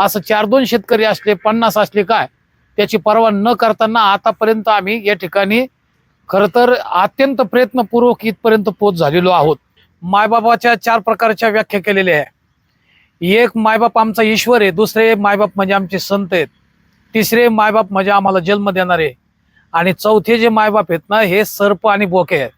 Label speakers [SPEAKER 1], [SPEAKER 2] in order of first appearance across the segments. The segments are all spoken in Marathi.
[SPEAKER 1] असं चार दोन शेतकरी असले पन्नास असले काय त्याची पर्वा न करताना आतापर्यंत आम्ही या ठिकाणी खरं तर अत्यंत प्रयत्नपूर्वक इथपर्यंत पोच झालेलो आहोत. मायबापाच्या चार प्रकारच्या व्याख्या केलेल्या आहे एक मायबाप आमचा ईश्वर आहे. दुसरे मायबाप म्हणजे आमचे संत आहेत. तिसरे मायबाप म्हणजे आम्हाला जन्म देणारे. आणि चौथे जे मायबाप आहेत ना हे सर्प आणि बोके आहेत.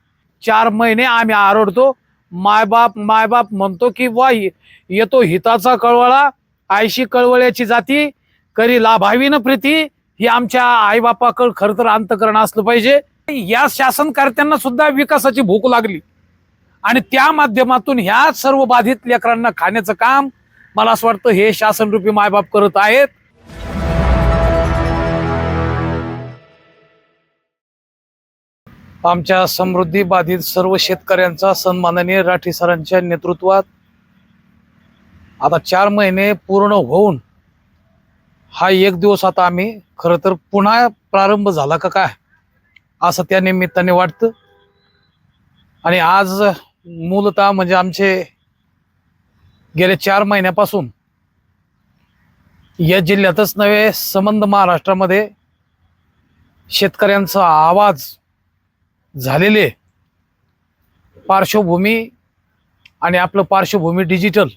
[SPEAKER 1] चार महिने आम्ही आरडतो. मायबाप मायबाप म्हणतो की वा येतो हिताचा कळवळा आयशी कळवळ्याची जाती करी लाभावी न प्रीती ही आमच्या आईबापाकड खरं तर अंतकरण असलं पाहिजे. या शासनकर्त्यांना सुद्धा विकासाची भूक लागली. आणि त्या माध्यमातून ह्या सर्व बाधित लेकरांना खाण्याचं काम मला असं वाटतं हे शासनरूपी मायबाप करत आहेत. आमच्या समृद्धी बाधित सर्व शेतकऱ्यांचा सन्माननीय राठी सरांच्या नेतृत्वात आता चार महिने पूर्ण होऊन हा एक दिवस आता आम्ही खरं तर पुन्हा प्रारंभ झाला का काय? असं त्या निमित्ताने वाटतं. आणि आज मूलतः म्हणजे आमचे गेले चार महिन्यापासून या जिल्ह्यातच नव्हे संबंध महाराष्ट्रामध्ये शेतकऱ्यांचा आवाज झालेले पार्श्वभूमी आणि आपलं पार्श्वभूमी डिजिटल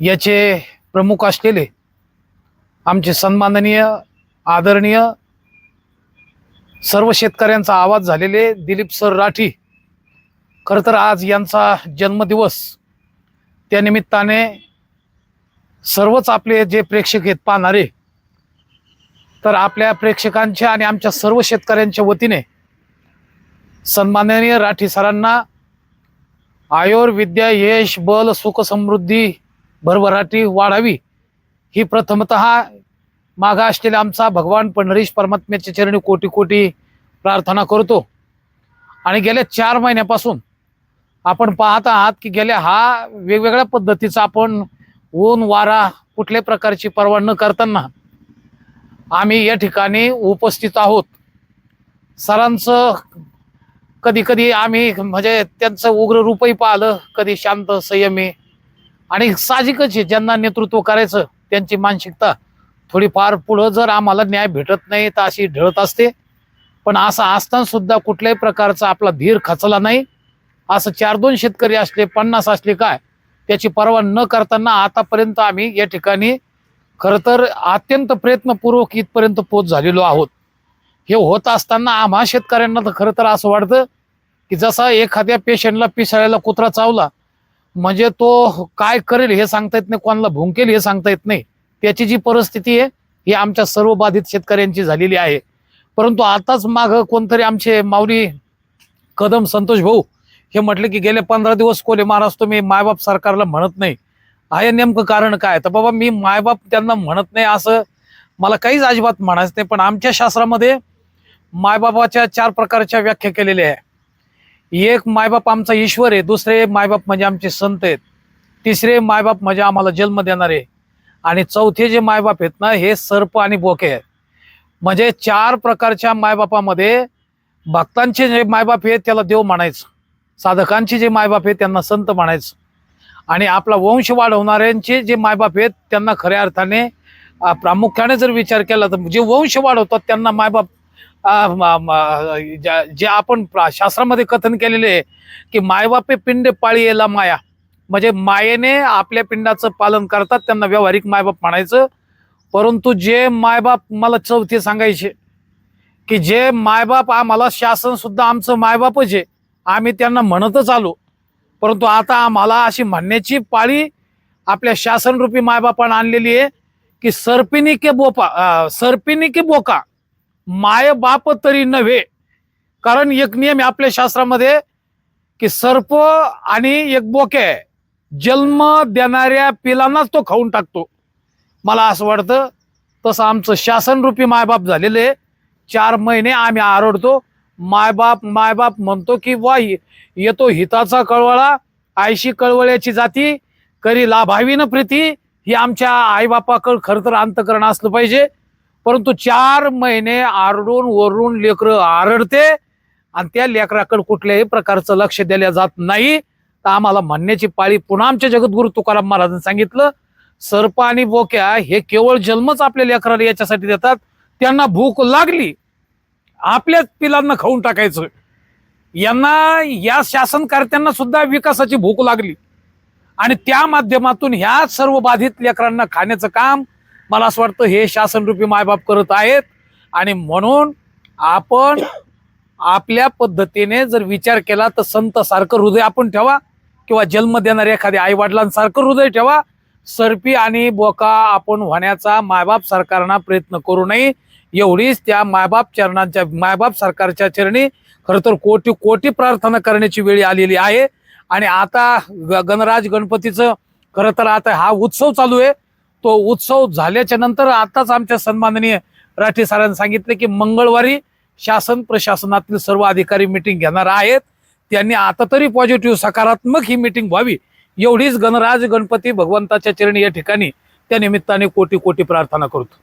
[SPEAKER 1] याचे प्रमुख असलेले आमचे सन्माननीय आदरणीय सर्व शेतकऱ्यांचा आवाज झालेले दिलीप सर राठी. खरं तर आज यांचा जन्मदिवस. त्या निमित्ताने सर्वच आपले जे प्रेक्षक आहेत पाहणारे तर आपल्या प्रेक्षकांच्या आणि आमच्या सर्व शेतकऱ्यांच्या वतीने सन्माननीय राठी सरांना आयुर्विद्या यश बल सुख समृद्धी भरभराटी वाढावी. ही प्रथमत मागा असलेला आमचा भगवान पंढरीश परमात्म्याच्या चरणी कोटी कोटी प्रार्थना करतो. आणि गेल्या चार महिन्यापासून आपण पाहत आहात की गेल्या हा वेगवेगळ्या पद्धतीचा आपण ऊन वारा कुठल्याही प्रकारची पर्वा न करताना आम्ही या ठिकाणी उपस्थित आहोत. सरांचं कधी कधी आम्ही म्हणजे त्यांचं उग्र रूपही पाहिलं कधी शांत संयमी आणि साहजिकच आहे ज्यांना नेतृत्व करायचं त्यांची मानसिकता थोडीफार पुढं जर आम्हाला न्याय भेटत नाही तर अशी ढळत असते. पण असं असताना सुद्धा कुठल्याही प्रकारचा आपला धीर खचला नाही. असं चार दोन शेतकरी असले पन्नास असले काय त्याची पर्वा न करताना आतापर्यंत आम्ही या ठिकाणी खरं तर अत्यंत प्रयत्नपूर्वक इथपर्यंत पोच झालेलो आहोत. हे होत असताना आम्हा शेतकऱ्यांना तर खरं तर असं वाटतं की जसा एखाद्या पेशंटला पिसाळ्याला कुत्रा चावला म्हणजे तो काय करेल हे सांगता येत नाही कोणाला भुंकेल हे सांगता येत नाही. त्याची जी परिस्थिती आहे ही आमच्या सर्व बाधित शेतकऱ्यांची झालेली आहे. परंतु आताच माग कोणतरी आमचे माऊली कदम संतोष भाऊ हे म्हटले की गेले पंधरा दिवस कोले महाराज तुम्ही मायबाप सरकारला म्हणत नाही. आहे नेमकं कारण काय? तर बाबा मी मायबाप त्यांना म्हणत नाही असं मला काहीच अजिबात म्हणायचं नाही पण आमच्या शास्त्रामध्ये मायबापाच्या चार प्रकारच्या व्याख्या केलेल्या आहे. एक मायबाप आमचा ईश्वर आहे दुसरे मायबाप म्हणजे आमचे संत आहेत तिसरे मायबाप म्हणजे आम्हाला जन्म देणारे. आणि चौथे जे मायबाप आहेत ना हे सर्प आणि बोके आहेत. म्हणजे चार प्रकारच्या मायबापामध्ये भक्तांचे जे मायबाप आहेत त्याला देव म्हणायचं. साधकांचे जे मायबाप आहेत त्यांना संत म्हणायचं. आणि आपला वंश वाढवणाऱ्यांचे जे मायबाप आहेत त्यांना खऱ्या अर्थाने प्रामुख्याने जर विचार केला तर जे वंश वाढवतात त्यांना मायबाप जे आपण शास्त्रामध्ये कथन केलेले आहे की मायबापे पिंड पाळी येला माया. म्हणजे मायेने आपल्या पिंडाचं पालन करतात त्यांना व्यावहारिक मायबाप म्हणायचं. परंतु जे मायबाप मला चौथे सांगायचे की जे मायबाप आम्हाला शासन सुद्धा आमचं मायबापच आहे. आम्ही त्यांना म्हणतच आलो. परंतु आता आम्हाला अशी म्हणण्याची पाळी आपल्या शासनरूपी मायबापानं आणलेली आहे की सरपिनी के बोपा सरपिनी के बोका. मायबाप तरी नव्हे कारण एक नियम आहे आपल्या शास्त्रामध्ये की सर्प आणि एक बोके आहे. जन्म देणाऱ्या पिलांनाच तो खाऊन टाकतो मला असं वाटतं तसं आमचं शासनरूपी मायबाप झालेले आहे. चार महिने आम्ही आरडतो मायबाप मायबाप म्हणतो की वा येतो हिताचा कळवळा आयशी कळवळ्याची जाती करी लाभावी न प्रीती ही आमच्या आईबापाकड खरं तर अंतकरण असलं पाहिजे परंतु चार महिने आरडून वरून लेकरं आरडते आणि त्या लेकराकडे कुठल्याही प्रकारचं लक्ष दिल्या जात नाही. तर आम्हाला म्हणण्याची पाळी पुन्हा आमच्या जगद्गुरु तुकाराम महाराजांनी सांगितलं सर्प आणि बोक्या हे केवळ जन्मच आपल्या लेकराला याच्यासाठी देतात. त्यांना भूक लागली आपल्याच पिलांना खाऊन टाकायचं. यांना या शासनकर्त्यांना सुद्धा विकासाची भूक लागली. आणि त्या माध्यमातून ह्या सर्व बाधित लेकरांना खाण्याचं काम मला असं वाटतं हे शासनरूपी मायबाप करत आहेत. आणि म्हणून आपण आपल्या पद्धतीने जर विचार केला तर संत सारखं हृदय आपण ठेवा किंवा जन्म देणाऱ्या एखाद्या आईवडिलांसारखं हृदय ठेवा. सर्पी आणि बोका आपण होण्याचा मायबाप सरकारना प्रयत्न करू नये. एवढीच त्या मायबाप चरणांच्या मायबाप सरकारच्या चरणी खरं तर कोटी कोटी प्रार्थना करण्याची वेळ आलेली आहे. आणि आता ग- गणराज गणपतीचं खरं तर आता हा उत्सव चालू आहे. तो उत्सव झाल्याच्यानंतर आताच आमच्या सन्माननीय राठी सरांनी सांगितले की मंगळवारी शासन प्रशासनातील सर्व अधिकारी मिटिंग घेणार आहेत. त्यांनी आता तरी पॉझिटिव्ह सकारात्मक ही मिटिंग व्हावी एवढीच गणराज गणपती भगवंताच्या चरणी या ठिकाणी त्या निमित्ताने कोटी कोटी प्रार्थना करतो.